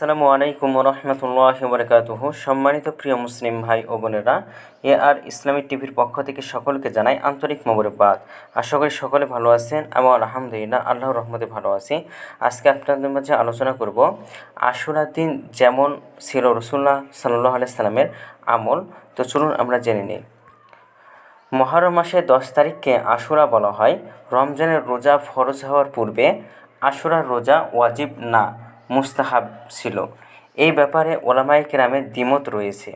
আসসালামু আলাইকুম রহমতুল্লাহ বরকাতুহু। সম্মানিত প্রিয় মুসলিম ভাই ও বোনেরা, এ আর ইসলামিক টিভির পক্ষ থেকে সকলকে জানাই আন্তরিক মোবারকবাদ। আশা করি সকলে ভালো আছেন এবং আলহামদুলিল্লাহ আল্লাহ রহমতে ভালো আছি। আজকে আপনাদের মাঝে আলোচনা করব আশুরার দিন যেমন ছিল রসুল্লাহ সাল্লাহ সাল্লামের আমল। তো চলুন আমরা জেনে নিই। মহরম মাসের দশ তারিখকে আশুরা বলা হয়। রমজানের রোজা ফরজ হওয়ার পূর্বে আশুরার রোজা ওয়াজিব না। মুস্তাহাব ছিল। এই ব্যাপারে ওলামাই কেরামের দ্বিমত রয়েছে।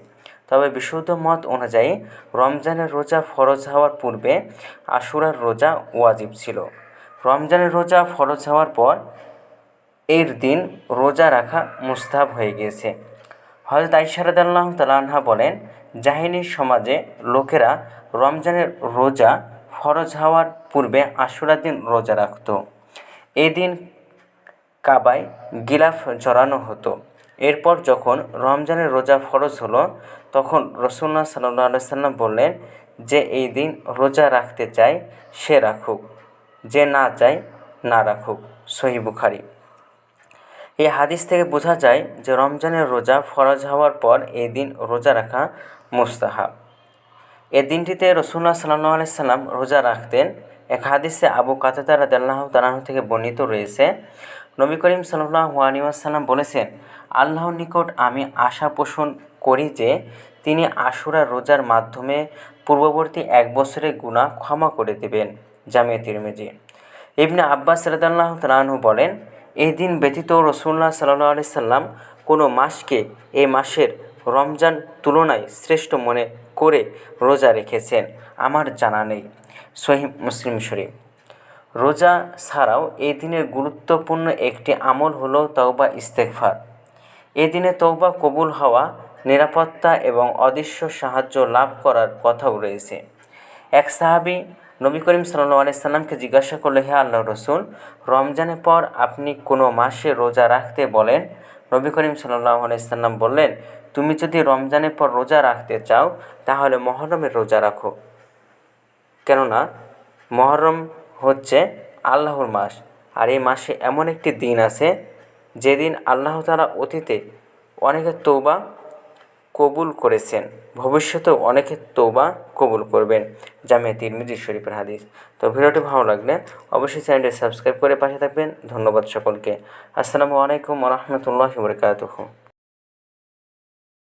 তবে বিশুদ্ধ মত অনুযায়ী রমজানের রোজা ফরজ হওয়ার পূর্বে আশুরার রোজা ওয়াজিব ছিল। রমজানের রোজা ফরজ হওয়ার পর এর দিন রোজা রাখা মুস্তাহাব হয়ে গিয়েছে। হজরত আইসারদাল্লাহ তালাহা বলেন, জাহিনী সমাজে লোকেরা রমজানের রোজা ফরজ হওয়ার পূর্বে আশুরা দিন রোজা রাখত। এই দিন কাবায় গিলাফ জড়ানো হতো। এরপর যখন রমজানের রোজা ফরজ হলো, তখন রসুল্লাহ সাল্লাহ সাল্লাম বললেন যে, এই দিন রোজা রাখতে চায় সে রাখুক, যে না চায়, না রাখুক। সহি বুখারি। এই হাদিস থেকে বোঝা যায় যে, রমজানের রোজা ফরজ হওয়ার পর এই দিন রোজা রাখা মুস্তাহাব। এ দিনটিতে রসুল্লাহ সাল্লাহ আলাইসাল্লাম রোজা রাখতেন। এক হাদিসে আবু কাতাদা রাদাল্লাহ তালাহ থেকে বর্ণিত রয়েছে নবী করিম সাল্লাহ আলিয়াসাল্লাম বলেছেন, আল্লাহর নিকট আমি আশা পোষণ করি যে তিনি আশুরা রোজার মাধ্যমে পূর্ববর্তী এক বছরের গুণা ক্ষমা করে দেবেন। জামিয়া তিরমেজি। ইবনে আব্বাস রাদাল্লাহ তালাহু বলেন, এই দিন ব্যতীত রসুল্লাহ সাল্লাহ আলি সাল্লাম কোনো মাসকে এই মাসের রমজান তুলনায় শ্রেষ্ঠ মনে করে রোজা রেখেছেন। আমার জানা নেই। সহি মুসলিম শরীফ। রোজা ছাড়াও এই দিনের গুরুত্বপূর্ণ একটি আমল হলো তওবা ইস্তেকফার এ দিনে তৌবা কবুল হওয়া, নিরাপত্তা এবং অদৃশ্য সাহায্য লাভ করার কথাও রয়েছে। এক সাহাবি নবী করিম সাল্লু আলাইসাল্লামকে জিজ্ঞাসা করলে, হে আল্লাহ রসুল, রমজানের পর আপনি কোনো মাসে রোজা রাখতে বলেন? নবী করিম সাল্লাহ আলাইসাল্লাম বললেন, তুমি যদি রমজানের পর রোজা রাখতে চাও, তাহলে মহরমের রোজা রাখো। কেননা মহরম হচ্ছে আল্লাহর মাস। আর এই মাসে এমন একটি দিন আছে, যেদিন আল্লাহ তালা অতীতে অনেকের তৌবা কবুল করেছেন। ভবিষ্যতেও অনেকের তৌবা কবুল করবেন। জামিয়া তিরমিজি শরীফের হাদিস। তো ভিডিওটি ভালো লাগলে অবশ্যই চ্যানেলটি সাবস্ক্রাইব করে পাশে থাকবেন। ধন্যবাদ সকলকে। আসসালামু আলাইকুম রহমতুল্লাহ বরকাতহ।